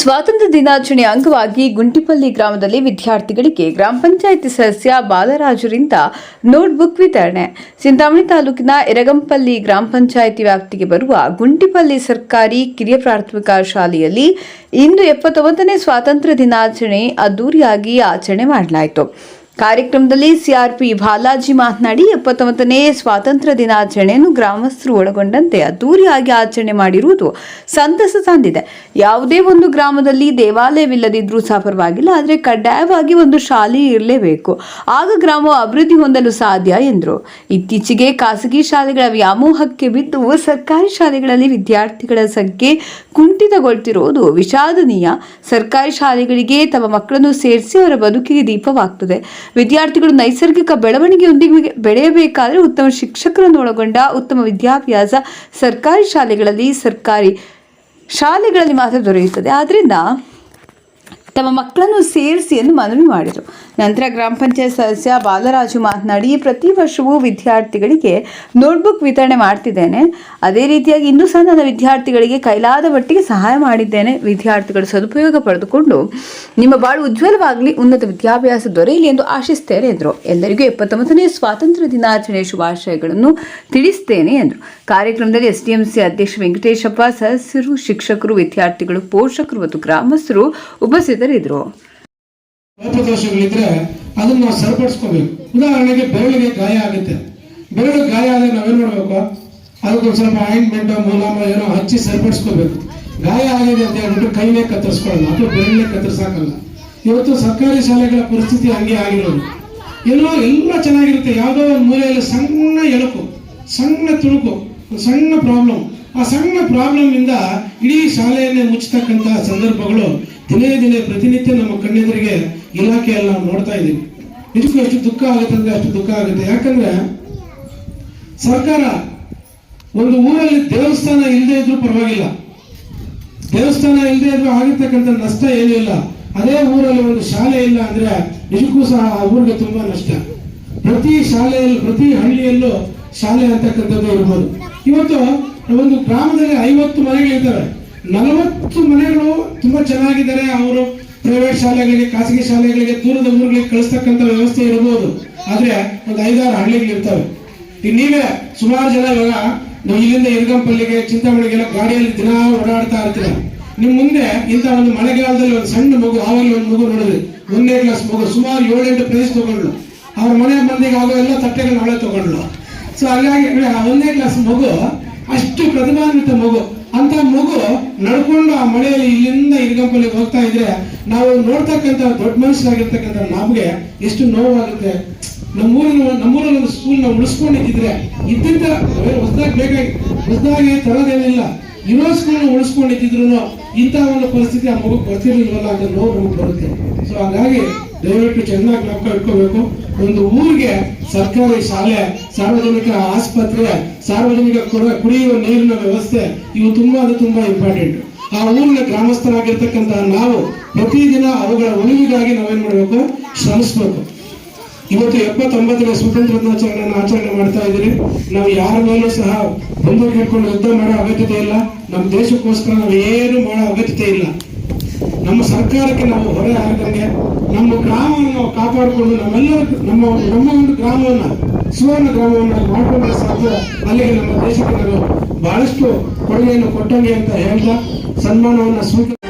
ಸ್ವಾತಂತ್ರ್ಯ ದಿನಾಚರಣೆ ಅಂಗವಾಗಿ ಗುಂಟಿಪಲ್ಲಿ ಗ್ರಾಮದಲ್ಲಿ ವಿದ್ಯಾರ್ಥಿಗಳಿಗೆ ಗ್ರಾಮ ಪಂಚಾಯಿತಿ ಸದಸ್ಯ ಬಾಲರಾಜರಿಂದ ನೋಟ್ಬುಕ್ ವಿತರಣೆ. ಚಿಂತಾಮಣಿ ತಾಲೂಕಿನ ಎರಗಂಪಲ್ಲಿ ಗ್ರಾಮ ಪಂಚಾಯಿತಿ ವ್ಯಾಪ್ತಿಗೆ ಬರುವ ಗುಂಟಿಪಲ್ಲಿ ಸರ್ಕಾರಿ ಕಿರಿಯ ಪ್ರಾಥಮಿಕ ಶಾಲೆಯಲ್ಲಿ ಇಂದು ಎಪ್ಪತ್ತೊಂಬತ್ತನೇ ಸ್ವಾತಂತ್ರ್ಯ ದಿನಾಚರಣೆ ಅದ್ದೂರಿಯಾಗಿ ಆಚರಣೆ ಮಾಡಲಾಯಿತು. ಕಾರ್ಯಕ್ರಮದಲ್ಲಿ ಸಿಆರ್ಪಿ ಬಾಲಾಜಿ ಮಾತನಾಡಿ ಎಪ್ಪತ್ತೊಂಬತ್ತನೇ ಸ್ವಾತಂತ್ರ್ಯ ದಿನಾಚರಣೆಯನ್ನು ಗ್ರಾಮಸ್ಥರು ಒಳಗೊಂಡಂತೆ ಅದ್ದೂರಿಯಾಗಿ ಆಚರಣೆ ಮಾಡಿರುವುದು ಸಂತಸ ತಂದಿದೆ. ಯಾವುದೇ ಒಂದು ಗ್ರಾಮದಲ್ಲಿ ದೇವಾಲಯವಿಲ್ಲದಿದ್ರೂ ಸಹ ಪರವಾಗಿಲ್ಲ, ಆದರೆ ಕಡ್ಡಾಯವಾಗಿ ಒಂದು ಶಾಲೆ ಇರಲೇಬೇಕು. ಆಗ ಗ್ರಾಮವು ಅಭಿವೃದ್ಧಿ ಹೊಂದಲು ಸಾಧ್ಯ ಎಂದರು. ಇತ್ತೀಚೆಗೆ ಖಾಸಗಿ ಶಾಲೆಗಳ ವ್ಯಾಮೋಹಕ್ಕೆ ಬಿದ್ದು ಸರ್ಕಾರಿ ಶಾಲೆಗಳಲ್ಲಿ ವಿದ್ಯಾರ್ಥಿಗಳ ಸಂಖ್ಯೆ ಕುಂಠಿತಗೊಳ್ತಿರುವುದು ವಿಷಾದನೀಯ. ಸರ್ಕಾರಿ ಶಾಲೆಗಳಿಗೆ ತಮ್ಮ ಮಕ್ಕಳನ್ನು ಸೇರಿಸಿ ಅವರ ಬದುಕಿಗೆ ದೀಪವಾಗ್ತದೆ. ವಿದ್ಯಾರ್ಥಿಗಳು ನೈಸರ್ಗಿಕ ಬೆಳವಣಿಗೆಯೊಂದಿಗೆ ಬೆಳೆಯಬೇಕಾದರೆ ಉತ್ತಮ ಶಿಕ್ಷಕರನ್ನು ಒಳಗೊಂಡ ಉತ್ತಮ ವಿದ್ಯಾಭ್ಯಾಸ ಸರ್ಕಾರಿ ಶಾಲೆಗಳಲ್ಲಿ ಸರ್ಕಾರಿ ಶಾಲೆಗಳಲ್ಲಿ ಮಾತ್ರ ದೊರೆಯುತ್ತದೆ. ಆದ್ದರಿಂದ ತಮ್ಮ ಮಕ್ಕಳನ್ನು ಸೇರಿಸಿ ಎಂದು ಮನವಿ ಮಾಡಿದರು. ನಂತರ ಗ್ರಾಮ ಪಂಚಾಯತ್ ಸದಸ್ಯ ಬಾಲರಾಜು ಮಾತನಾಡಿ, ಪ್ರತಿ ವರ್ಷವೂ ವಿದ್ಯಾರ್ಥಿಗಳಿಗೆ ನೋಟ್ಬುಕ್ ವಿತರಣೆ ಮಾಡ್ತಿದ್ದೇನೆ. ಅದೇ ರೀತಿಯಾಗಿ ಇನ್ನೂ ಸಹ ನನ್ನ ವಿದ್ಯಾರ್ಥಿಗಳಿಗೆ ಕೈಲಾದ ಮಟ್ಟಿಗೆ ಸಹಾಯ ಮಾಡಿದ್ದೇನೆ. ವಿದ್ಯಾರ್ಥಿಗಳು ಸದುಪಯೋಗ ಪಡೆದುಕೊಂಡು ನಿಮ್ಮ ಬಾಳು ಉಜ್ವಲವಾಗಲಿ, ಉನ್ನತ ವಿದ್ಯಾಭ್ಯಾಸ ದೊರೆಯಲಿ ಎಂದು ಆಶಿಸ್ತೇನೆ ಎಂದರು. ಎಲ್ಲರಿಗೂ ಎಪ್ಪತ್ತೊಂಬತ್ತನೇ ಸ್ವಾತಂತ್ರ್ಯ ದಿನಾಚರಣೆ ಶುಭಾಶಯಗಳನ್ನು ತಿಳಿಸ್ತೇನೆ ಎಂದರು. ಕಾರ್ಯಕ್ರಮದಲ್ಲಿ ಎಸ್ಡಿಎಂಸಿ ಅಧ್ಯಕ್ಷ ವೆಂಕಟೇಶಪ್ಪ, ಸದಸ್ಯರು, ಶಿಕ್ಷಕರು, ವಿದ್ಯಾರ್ಥಿಗಳು, ಪೋಷಕರು ಮತ್ತು ಗ್ರಾಮಸ್ಥರು ಉಪಸ್ಥಿತರಿದ್ದರು ಲೋಪದೋಷಗಳಿದ್ರೆ ಅದನ್ನ ನಾವು ಸರಿಪಡಿಸ್ಕೋಬೇಕು. ಉದಾಹರಣೆಗೆ ಬೆರಳಿಗೆ ಗಾಯ ಆಗುತ್ತೆ. ಬೆರಳು ಗಾಯ ಆದ್ರೆ ನಾವೇನ್ ಮಾಡ್ಬೇಕು? ಅದಕ್ಕೊಂದು ಸ್ವಲ್ಪ ಆಯಿಂಟ್ಮೆಂಟ್ ಮೂಲಾಮ ಏನೋ ಹಚ್ಚಿ ಸರಿಪಡಿಸ್ಕೋಬೇಕು. ಗಾಯ ಆಗಿದೆ ಅಂತ ಹೇಳ್ಬಿಟ್ಟು ಕೈನೇ ಕತ್ತರಿಸ್ಕೊಳ್ಳಲ್ಲ ಅಥವಾ ಬೆರಳನ್ನೇ ಕತ್ತರಿಸಾಕಲ್ಲ. ಇವತ್ತು ಸರ್ಕಾರಿ ಶಾಲೆಗಳ ಪರಿಸ್ಥಿತಿ ಹಂಗೆ ಆಗಿರೋದು. ಎಲ್ಲೋ ಎಲ್ಲ ಚೆನ್ನಾಗಿರುತ್ತೆ. ಯಾವುದೋ ಒಂದು ಮೂಲೆಯಲ್ಲಿ ಸಣ್ಣ ಎಳುಕು ಸಣ್ಣ ತುಳುಕು ಸಣ್ಣ ಪ್ರಾಬ್ಲಮ್ ಆ ಸಣ್ಣ ಪ್ರಾಬ್ಲಮ್ ಇಂದ ಇಡೀ ಶಾಲೆಯನ್ನೇ ಮುಚ್ಚತಕ್ಕಂತಹ ಸಂದರ್ಭಗಳು ದಿನೇ ದಿನೇ ಪ್ರತಿನಿತ್ಯ ನಮ್ಮ ಕಣ್ಣೆದುರಿಗೆ ಇಲಾಖೆಯಲ್ಲಿ ನಾವು ನೋಡ್ತಾ ಇದ್ದೀವಿ ನಿಜಕ್ಕೂ ಎಷ್ಟು ದುಃಖ ಆಗುತ್ತೆ ಅಂದ್ರೆ ಅಷ್ಟು ದುಃಖ ಆಗುತ್ತೆ. ಯಾಕಂದ್ರೆ ಸರ್ಕಾರ ಒಂದು ಊರಲ್ಲಿ ದೇವಸ್ಥಾನ ಇಲ್ಲದೆ ಇದ್ರೂ ಪರವಾಗಿಲ್ಲ. ದೇವಸ್ಥಾನ ಇಲ್ಲದೆ ಇದ್ರೂ ಆಗಿರ್ತಕ್ಕಂಥ ನಷ್ಟ ಏನೂ ಇಲ್ಲ. ಅದೇ ಊರಲ್ಲಿ ಒಂದು ಶಾಲೆ ಇಲ್ಲ ಅಂದ್ರೆ ನಿಜಕ್ಕೂ ಸಹ ಆ ಊರಿಗೆ ತುಂಬಾ ನಷ್ಟ. ಪ್ರತಿ ಶಾಲೆಯಲ್ಲಿ, ಪ್ರತಿ ಹಳ್ಳಿಯಲ್ಲೂ ಶಾಲೆ ಅಂತಕ್ಕಂಥದ್ದು ಇರ್ಬೋದು. ಇವತ್ತು ಒಂದು ಗ್ರಾಮದಲ್ಲಿ ಐವತ್ತು ಮನೆಗಳಿರ್ತವೆ ನಲವತ್ತು ಮನೆಗಳು ತುಂಬಾ ಚೆನ್ನಾಗಿದ್ದಾರೆ. ಅವರು ಪ್ರೈವೇಟ್ ಶಾಲೆಗಳಿಗೆ, ಖಾಸಗಿ ಶಾಲೆಗಳಿಗೆ, ದೂರದ ಊರುಗಳಿಗೆ ಕಳಿಸ್ತಕ್ಕಂಥ ವ್ಯವಸ್ಥೆ ಇರಬಹುದು ಆದ್ರೆ ಒಂದು ಐದಾರು ಹಳ್ಳಿಗಳಿರ್ತವೆ ಈಗ ನೀವೇ ಸುಮಾರು ಜನ ಇವಾಗ ನಾವು ಇಲ್ಲಿಂದ ಇರ್ಗಂಪಲ್ಲಿಗೆ ಚಿಂತಾಮಣಿಗೆಲ್ಲ ಗಾಡಿಯಲ್ಲಿ ದಿನ ಓಡಾಡ್ತಾ ಇರ್ತೀರ. ನಿಮ್ ಮುಂದೆ ಇಂಥ ಒಂದು ಮಳೆಗಾಲದಲ್ಲಿ ಒಂದು ಸಣ್ಣ ಮಗು ಆವಾಗಲೇ ಒಂದು ಮಗು ನೋಡಿದ್ರಿ ಒಂದನೇ ಕ್ಲಾಸ್ ಮಗು, ಸುಮಾರು ಏಳೆಂಟು ಪ್ರೈಸ್ ತಗೊಂಡ್ಲು ಅವ್ರ ಮನೆ ಮಂದಿಗೆ ಆಗೋ ಎಲ್ಲ ತಟ್ಟೆಗಳನ್ನ ಅವಳೆ ತಗೊಂಡ್ಲು ಸೊ ಹಾಗಾಗಿ ಒಂದನೇ ಕ್ಲಾಸ್ ಮಗು ಅಷ್ಟು ಪ್ರತಿಭಾನ್ವಿತ ಮಗು. ಅಂತ ಮಗು ನಡ್ಕೊಂಡು ಆ ಮಳೆಯಲ್ಲಿ ಇಲ್ಲಿಂದ ಇರ್ಗಂಪಲ್ಲಿ ಹೋಗ್ತಾ ಇದ್ರೆ ನಾವು ನೋಡ್ತಕ್ಕಂಥ ದೊಡ್ಡ ಮನುಷ್ಯರಾಗಿರ್ತಕ್ಕಂಥ ನಮಗೆ ಎಷ್ಟು ನೋವಾಗುತ್ತೆ. ನಮ್ಮೂರಿನ ನಮ್ಮೂರಲ್ಲಿ ಒಂದು ಸ್ಕೂಲ್ ನಾವು ಉಳಿಸ್ಕೊಂಡಿದ್ದಿದ್ರೆ ಇದ್ದಂತ ಹೊಸದಾಗಿ ಬೇಕಾಗಿ ಹೊಸದಾಗಿ ತರೋದೇನಿಲ್ಲ. ಇರೋ ಸ್ಕೂಲ್ ಉಳಿಸ್ಕೊಂಡಿದ್ರು ಇಂತಹ ಒಂದು ಪರಿಸ್ಥಿತಿ ಆ ಮಗು ಬರ್ತಿರ್ಲಿಲ್ವಲ್ಲ ಅಂತ ನೋವು ನಮಗೆ ಬರುತ್ತೆ. ಸೊ ಹಾಗಾಗಿ ದಯವಿಟ್ಟು ಚೆನ್ನಾಗಿ ನಾವು ಇಟ್ಕೋಬೇಕು ಒಂದು ಊರಿಗೆ ಸರ್ಕಾರಿ ಶಾಲೆ, ಸಾರ್ವಜನಿಕ ಆಸ್ಪತ್ರೆ, ಸಾರ್ವಜನಿಕ ಕುಡ- ಕುಡಿಯುವ ನೀರಿನ ವ್ಯವಸ್ಥೆ, ಇವು ತುಂಬಾ ಅದು ತುಂಬಾ ಇಂಪಾರ್ಟೆಂಟ್ ಆ ಊರಿನ ಗ್ರಾಮಸ್ಥರಾಗಿರ್ತಕ್ಕಂತಹ ನಾವು ಪ್ರತಿದಿನ ಅವುಗಳ ಉಳಿವಿಗಾಗಿ ನಾವೇನ್ ಮಾಡಬೇಕು? ಶ್ರಮಿಸ್ಬೇಕು. ಇವತ್ತು ಎಪ್ಪತ್ತೊಂಬತ್ತನೇ ಸ್ವತಂತ್ರ ದಿನಾಚರಣೆಯನ್ನು ಆಚರಣೆ ಮಾಡ್ತಾ ಇದ್ದೀರಿ. ನಾವು ಯಾರ ಮೇಲೂ ಸಹ ಬಂದೂಕು ಹಿಡ್ಕೊಂಡು ಯುದ್ಧ ಮಾಡೋ ಅಗತ್ಯತೆ ಇಲ್ಲ. ನಮ್ಮ ದೇಶಕ್ಕೋಸ್ಕರ ನಾವು ಏನು ಮಾಡೋ ಅಗತ್ಯತೆ ಇಲ್ಲ. ನಮ್ಮ ಸರ್ಕಾರಕ್ಕೆ ನಾವು ಹೊರೆ ಆಗದಂಗೆ ನಮ್ಮ ಗ್ರಾಮವನ್ನು ಕಾಪಾಡಿಕೊಂಡು ನಮ್ಮೆಲ್ಲರ ನಮ್ಮ ನಮ್ಮ ಒಂದು ಗ್ರಾಮವನ್ನ, ಸುವರ್ಣ ಗ್ರಾಮವನ್ನ ಮಾಡಿಕೊಂಡ್ರೆ ಸಾಧ್ಯ. ಅಲ್ಲಿಗೆ ನಮ್ಮ ದೇಶಕ್ಕೆ ಬಹಳಷ್ಟು ಕೊಡುಗೆಯನ್ನು ಕೊಟ್ಟಂಗೆ ಅಂತ ಹೇಳ್ತಾ ಸನ್ಮಾನವನ್ನ ಸ್ವೀಕಾರ